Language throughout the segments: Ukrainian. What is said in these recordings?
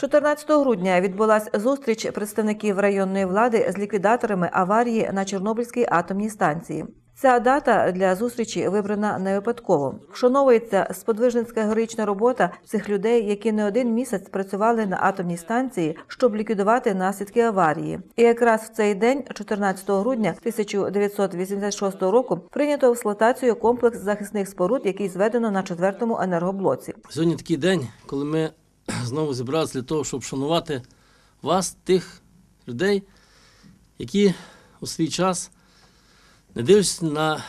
14 грудня відбулася зустріч представників районної влади з ліквідаторами аварії на Чорнобильській атомній станції. Ця дата для зустрічі вибрана не випадково. Вшановується сподвижницька героїчна робота цих людей, які не один місяць працювали на атомній станції, щоб ліквідувати наслідки аварії. І якраз в цей день, 14 грудня 1986 року, прийнято в експлуатацію комплекс захисних споруд, який зведено на четвертому енергоблоці. Сьогодні такий день, коли ми знову зібралися для того, щоб вшанувати вас, тих людей, які у свій час, не дивлячись на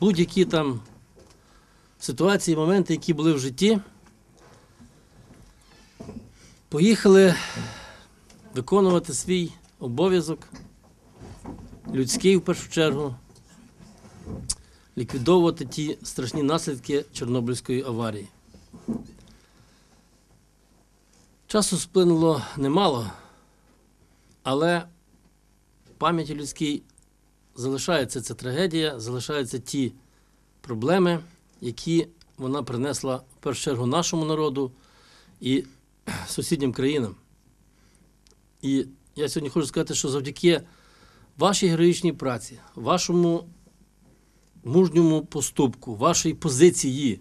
будь-які там ситуації, моменти, які були в житті, поїхали виконувати свій обов'язок, людський в першу чергу, ліквідовувати ті страшні наслідки Чорнобильської аварії. Часу сплинуло немало, але в пам'яті людській залишається ця трагедія, залишаються ті проблеми, які вона принесла в першу чергу нашому народу і сусіднім країнам. І я сьогодні хочу сказати, що завдяки вашій героїчній праці, вашому мужньому поступку, вашій позиції,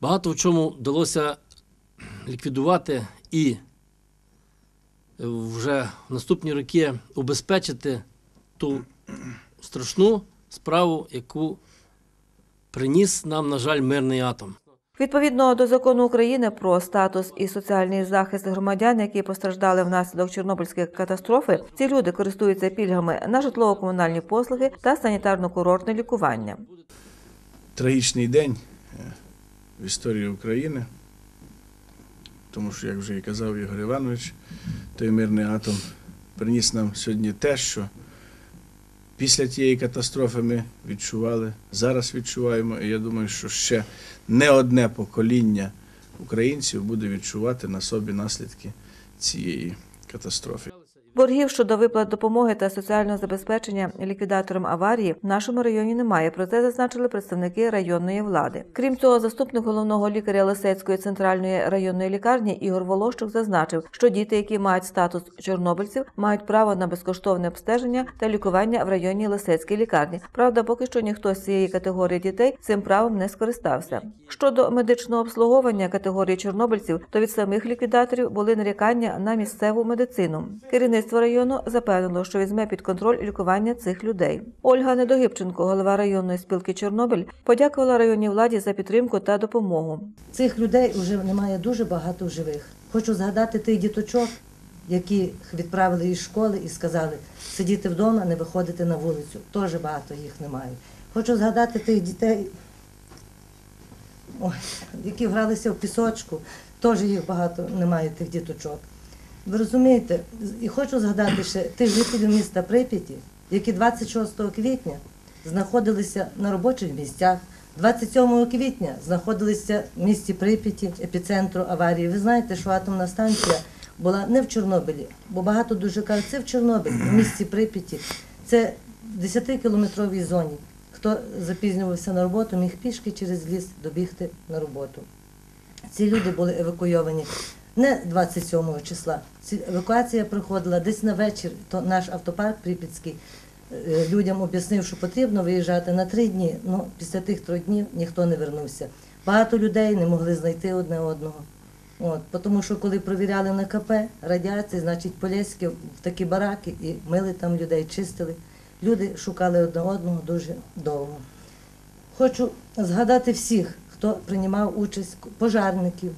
багато в чому вдалося ліквідувати і вже в наступні роки убезпечити ту страшну справу, яку приніс нам, на жаль, мирний атом. Відповідно до закону України про статус і соціальний захист громадян, які постраждали внаслідок Чорнобильської катастрофи, ці люди користуються пільгами на житлово-комунальні послуги та санітарно-курортне лікування. трагічний день е, в історії України, тому що, як вже і казав Ігор Іванович, той мирний атом приніс нам сьогодні те, що після тієї катастрофи ми відчували, зараз відчуваємо, і я думаю, що ще не одне покоління українців буде відчувати на собі наслідки цієї катастрофи. Боргів щодо виплат допомоги та соціального забезпечення ліквідаторам аварії в нашому районі немає. Про це зазначили представники районної влади. Крім цього, заступник головного лікаря Лисецької центральної районної лікарні Ігор Волощук зазначив, що діти, які мають статус чорнобильців, мають право на безкоштовне обстеження та лікування в районній Лисецькій лікарні. Правда, поки що ніхто з цієї категорії дітей цим правом не скористався. Щодо медичного обслуговування категорії чорнобильців, то від самих ліквідаторів були нарікання на місцеву медицину. Керівництво району запевнило, що візьме під контроль лікування цих людей. Ольга Недогибченко, голова районної спілки Чорнобиль, подякувала районній владі за підтримку та допомогу. Цих людей вже немає дуже багато живих. Хочу згадати тих діточок, які відправили із школи і сказали сидіти вдома, не виходити на вулицю. Теж багато їх немає. Хочу згадати тих дітей, які гралися в пісочку, теж їх багато немає, тих діточок. Ви розумієте, і хочу згадати ще тих жителів міста Прип'яті, які 26 квітня знаходилися на робочих місцях. 27 квітня знаходилися в місті Прип'яті, епіцентру аварії. Ви знаєте, що атомна станція була не в Чорнобилі, бо багато дуже кажуть, це в Чорнобилі, в місті Прип'яті. Це в 10-кілометровій зоні. Хто запізнювався на роботу, міг пішки через ліс добігти на роботу. Ці люди були евакуйовані не 27 числа. Евакуація проходила десь на вечір. То наш автопарк Прип'ятський е, людям об'яснив, що потрібно виїжджати на три дні. Ну, після тих трьох днів ніхто не вернувся. Багато людей не могли знайти одне одного. От, тому що коли провіряли на КП радіації, значить Полєське в такі бараки і мили там людей, чистили. Люди шукали одне одного дуже довго. Хочу згадати всіх, хто приймав участь, пожарників,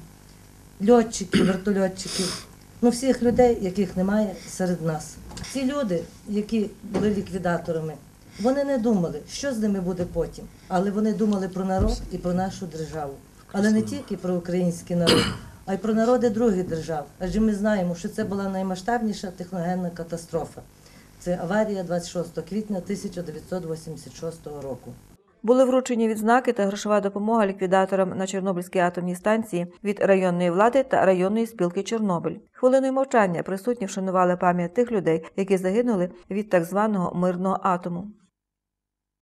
льотчиків, вертольотчиків, ну всіх людей, яких немає серед нас. Ці люди, які були ліквідаторами, вони не думали, що з ними буде потім, але вони думали про народ і про нашу державу. Але не тільки про український народ, а й про народи других держав. Адже ми знаємо, що це була наймасштабніша техногенна катастрофа. Це аварія 26 квітня 1986 року. Були вручені відзнаки та грошова допомога ліквідаторам на Чорнобильській атомній станції від районної влади та районної спілки Чорнобиль. Хвилиною мовчання присутні вшанували пам'ять тих людей, які загинули від так званого мирного атому.